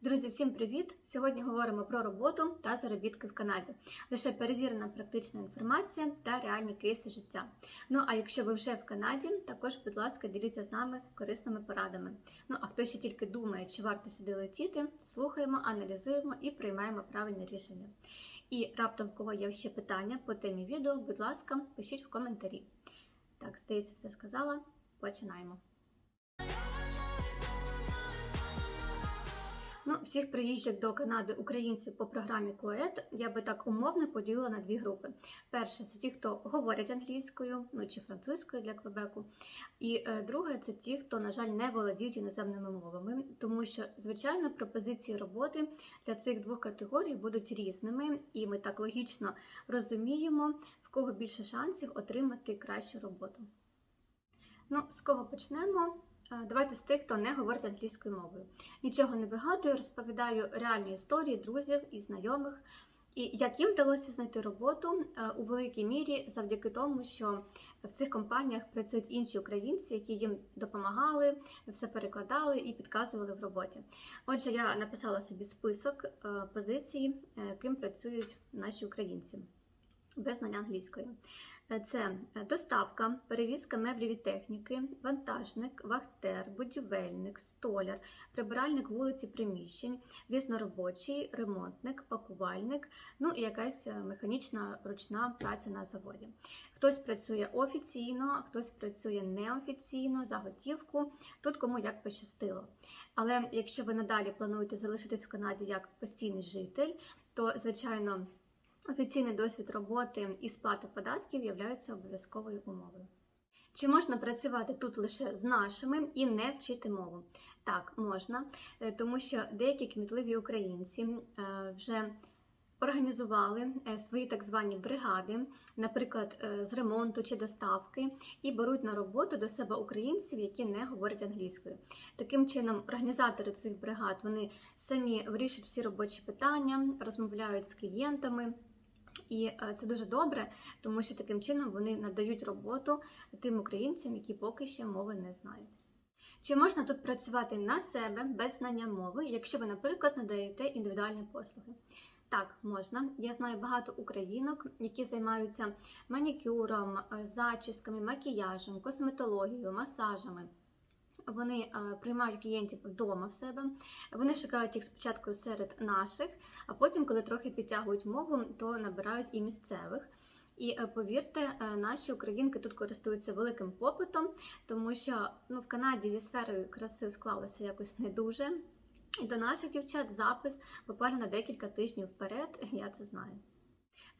Друзі, всім привіт! Сьогодні говоримо про роботу та заробітки в Канаді. Лише перевірена практична інформація та реальні кейси життя. Ну а якщо ви вже в Канаді, також, будь ласка, діліться з нами корисними порадами. Ну а хто ще тільки думає, чи варто сюди летіти, слухаємо, аналізуємо і приймаємо правильне рішення. І раптом, в кого є ще питання по темі відео, будь ласка, пишіть в коментарі. Так, здається, все сказала. Починаємо. Ну, всіх приїжджих до Канади українців по програмі КОЕД я би так умовно поділила на дві групи. Перше це ті, хто говорять англійською, ну чи французькою для Квебеку. І е, друге це ті, хто, на жаль, не володіють іноземними мовами, тому що, звичайно, пропозиції роботи для цих двох категорій будуть різними, і ми так логічно розуміємо, в кого більше шансів отримати кращу роботу. Ну, з кого почнемо? Е, Давайте з тих, хто не говорить англійською мовою. Нічого не вигадую, розповідаю реальні історії друзів і знайомих. І як їм вдалося знайти роботу е, у великій мірі завдяки тому, що в цих компаніях працюють інші українці, які їм допомагали, все перекладали і підказували в роботі. Отже, я написала собі список е, позицій, ким працюють наші українці без знання англійської. Е, Це доставка, перевізка меблів і техніки, вантажник, вахтер, будівельник, столяр, прибиральник вулиці приміщень, різноробочий, ремонтник, пакувальник, ну і якась е, механічна ручна праця на заводі. Хтось працює офіційно, хтось працює неофіційно, за готівку, тут кому як пощастило. Але якщо ви надалі плануєте залишитись в Канаді як постійний житель, то звичайно. Офіційний досвід роботи і сплата податків являються обов'язковою умовою. Чи можна працювати тут лише з нашими і не вчити мову? Так, можна, е, тому що деякі кмітливі українці е, вже організували е, свої так звані бригади, наприклад, з ремонту чи доставки, і беруть на роботу до себе українців, які не говорять англійською. Таким чином, організатори цих бригад вони самі вирішують всі робочі питання, розмовляють з клієнтами. І е, це дуже добре, тому що таким чином вони надають роботу тим українцям, які поки ще мови не знають. Чи можна тут працювати на себе без знання мови, якщо ви, наприклад, надаєте індивідуальні послуги? Так, можна. Я знаю багато українок, які займаються манікюром, е, зачісками, макіяжем, косметологією, масажами. Вони е, приймають клієнтів вдома в себе. Вони шукають їх спочатку серед наших, а потім, коли трохи підтягують мову, то набирають і місцевих. І е, повірте, е, наші українки тут користуються великим попитом, тому що ну, в Канаді зі сферою краси склалося якось не дуже. І до наших дівчат запис буквально на декілька тижнів вперед, я це знаю.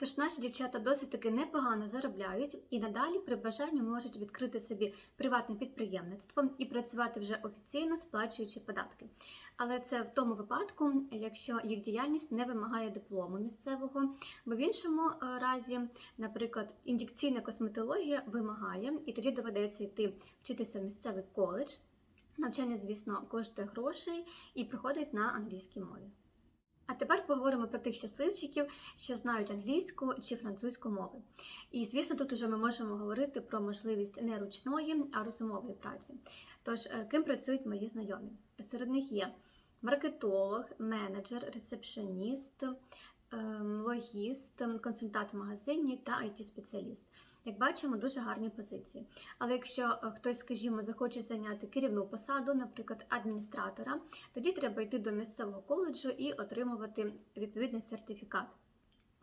Тож наші дівчата досить таки непогано заробляють і надалі при бажанні можуть відкрити собі приватне підприємництво і працювати вже офіційно сплачуючи податки. Але це в тому випадку, якщо їх діяльність не вимагає диплому місцевого, бо в іншому е, разі, наприклад, індикційна косметологія вимагає, і тоді доведеться йти вчитися в місцевий коледж. Навчання, звісно, коштує грошей і проходить на англійській мові. А тепер поговоримо про тих щасливчиків, що знають англійську чи французьку мови. І, звісно, тут уже ми можемо говорити про можливість не ручної, а розумової праці. Тож, е, ким працюють мої знайомі? Серед них є маркетолог, менеджер, ресепшеніст, логіст, консультант в магазині та it спеціаліст Як бачимо, дуже гарні позиції. Але якщо е, хтось, скажімо, захоче зайняти керівну посаду, наприклад, адміністратора, тоді треба йти до місцевого коледжу і отримувати відповідний сертифікат.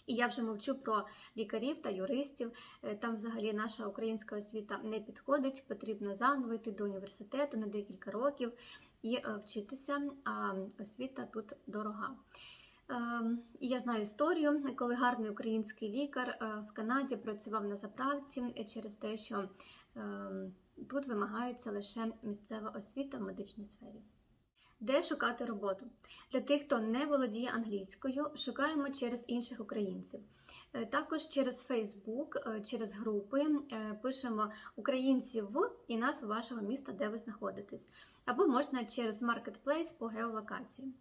І я вже мовчу про лікарів та юристів. Е, Там взагалі наша українська освіта не підходить, потрібно заново йти до університету на декілька років і е, вчитися, а освіта тут дорога. Ем, я знаю історію, коли гарний український лікар е, в Канаді працював на заправці через те, що ем, тут вимагається лише місцева освіта в медичній сфері. Де шукати роботу? Для тих, хто не володіє англійською, шукаємо через інших українців. Е, Також через Facebook, е, через групи е, пишемо українці в і назву вашого міста, де ви знаходитесь. Або можна через Marketplace по геолокації.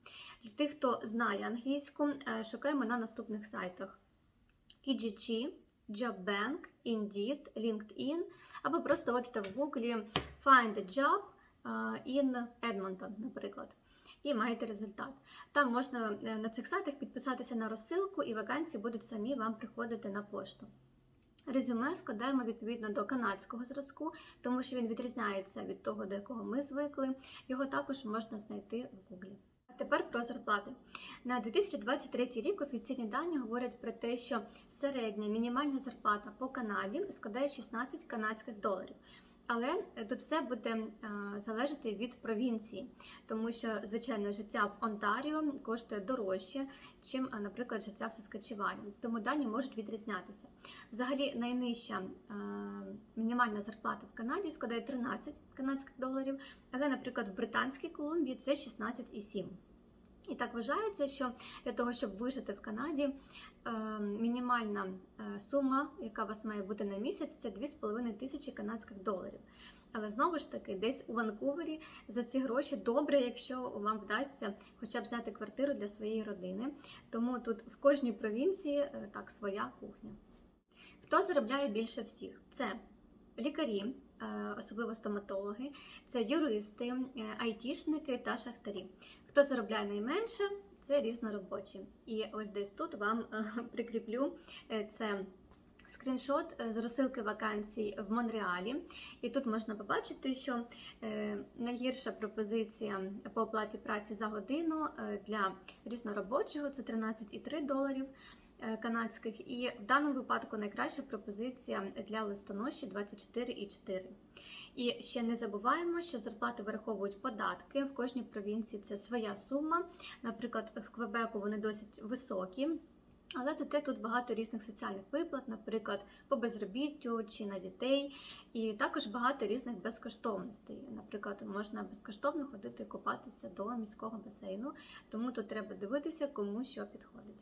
Для тих, хто знає англійську, шукаємо на наступних сайтах: Kijiji, JobBank, Indeed, LinkedIn, або просто вводите в Google Find a job in Edmonton, наприклад. І маєте результат. Там можна е, на цих сайтах підписатися на розсилку, і вакансії будуть самі вам приходити на пошту. Резюме складаємо відповідно до канадського зразку, тому що він відрізняється від того, до якого ми звикли. Його також можна знайти в Гуглі. Тепер про зарплати. На 2023 рік офіційні дані говорять про те, що середня мінімальна зарплата по Канаді складає 16 канадських доларів. Але тут все буде е, залежати від провінції, тому що звичайно життя в Онтаріо коштує дорожче, чим, е, наприклад, життя в Саскачевані. Тому дані можуть відрізнятися. Взагалі, найнижча е, мінімальна зарплата в Канаді складає 13 канадських доларів, але, наприклад, в Британській Колумбії це 16,7. І так вважається, що для того, щоб вижити в Канаді, е, мінімальна е, сума, яка у вас має бути на місяць, це 2,5 тисячі канадських доларів. Але знову ж таки, десь у Ванкувері за ці гроші добре, якщо вам вдасться хоча б зняти квартиру для своєї родини. Тому тут в кожній провінції е, так своя кухня. Хто заробляє більше всіх? Це лікарі, особливо стоматологи, це юристи, е, айтішники та шахтарі. Хто заробляє найменше, це різноробочі. І ось десь тут вам е, прикріплю е, це. Скріншот е, з розсилки вакансій в Монреалі, і тут можна побачити, що е, найгірша пропозиція по оплаті праці за годину е, для різноробочого це 13,3 доларів е, канадських, і в даному випадку найкраща пропозиція для листоноші 24,4. І ще не забуваємо, що зарплати вираховують податки. В кожній провінції це своя сума. Наприклад, в Квебеку вони досить високі. Але зате тут багато різних соціальних виплат, наприклад, по безробіттю чи на дітей, і також багато різних безкоштовностей. Наприклад, можна безкоштовно ходити купатися до міського басейну, тому тут треба дивитися, кому що підходить.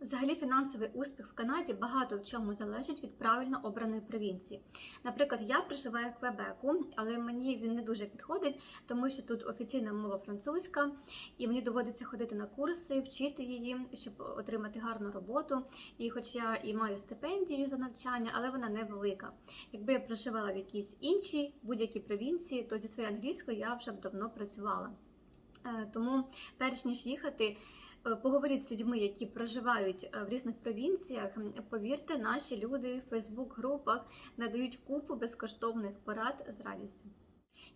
Взагалі, фінансовий успіх в Канаді багато в чому залежить від правильно обраної провінції. Наприклад, я проживаю в Квебеку, але мені він не дуже підходить, тому що тут офіційна мова французька, і мені доводиться ходити на курси, вчити її, щоб отримати гарну роботу. І хоч я і маю стипендію за навчання, але вона невелика. Якби я проживала в якійсь іншій будь-якій провінції, то зі своєю англійською я вже б давно працювала. Е, Тому, перш ніж їхати. Е, Поговоріть з людьми, які проживають е, в різних провінціях. Повірте, наші люди в Фейсбук-групах надають купу безкоштовних порад з радістю.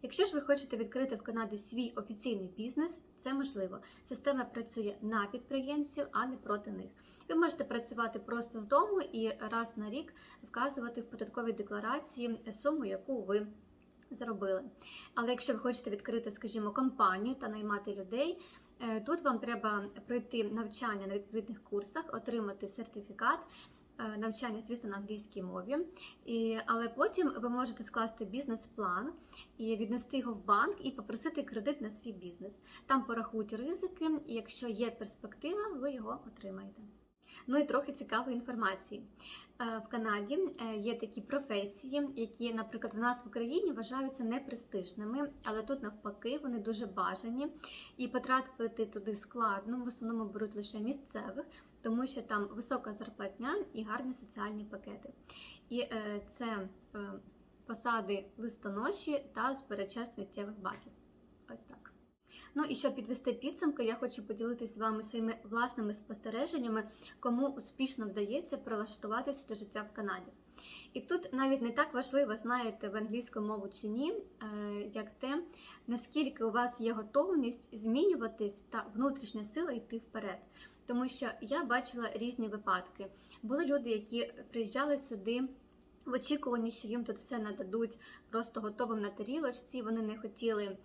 Якщо ж ви хочете відкрити в Канаді свій офіційний бізнес, це можливо. Система працює на підприємців, а не проти них. Ви можете працювати просто з дому і раз на рік вказувати в податковій декларації суму, яку ви заробили. Але якщо ви хочете відкрити, скажімо, компанію та наймати людей, е, тут вам треба пройти навчання на відповідних курсах, отримати сертифікат. е, Навчання, звісно, на англійській мові, і, але потім ви можете скласти бізнес-план і віднести його в банк і попросити кредит на свій бізнес. Там порахують ризики, і якщо є перспектива, ви його отримаєте. Ну і трохи цікавої інформації. Е, В Канаді е, є такі професії, які, наприклад, в нас в Україні вважаються непрестижними, але тут навпаки вони дуже бажані, і потрапити туди складно. В основному беруть лише місцевих, тому що там висока зарплатня і гарні соціальні пакети. І е, це посади листоноші та збирача сміттєвих баків. Ось так. Ну і щоб підвести підсумки, я хочу поділитися з вами своїми власними спостереженнями, кому успішно вдається прилаштуватися до життя в Канаді. І тут навіть не так важливо, знаєте ви англійську мову чи ні, е, як те, наскільки у вас є готовність змінюватись та внутрішня сила йти вперед. Тому що я бачила різні випадки. Були люди, які приїжджали сюди. В очікуванні, що їм тут все нададуть просто готовим на тарілочці. Вони не хотіли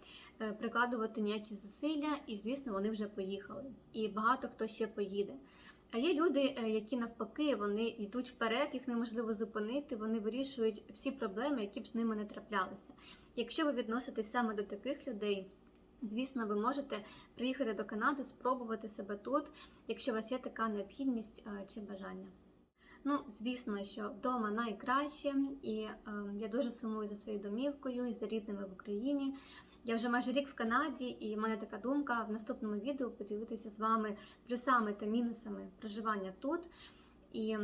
е, прикладувати ніякі зусилля, і звісно, вони вже поїхали. І багато хто ще поїде. А є люди, е, які навпаки вони йдуть вперед, їх неможливо зупинити. Вони вирішують всі проблеми, які б з ними не траплялися. Якщо ви відноситесь саме до таких людей. Звісно, ви можете приїхати до Канади, спробувати себе тут, якщо у вас є така необхідність е, чи бажання. Ну, звісно, що вдома найкраще, і е, я дуже сумую за своєю домівкою і за рідними в Україні. Я вже майже рік в Канаді, і в мене така думка в наступному відео поділитися з вами плюсами та мінусами проживання тут. І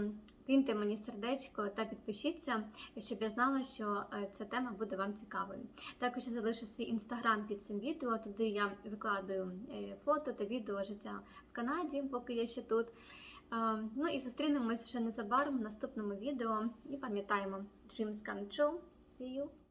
киньте мені сердечко та підпишіться, щоб я знала, що е, ця тема буде вам цікавою. Також я залишу свій інстаграм під цим відео. Туди я викладаю е, фото та відео життя в Канаді, поки я ще тут. Е, ну і зустрінемось вже незабаром в наступному відео. І пам'ятаємо Dreams Come True. See you!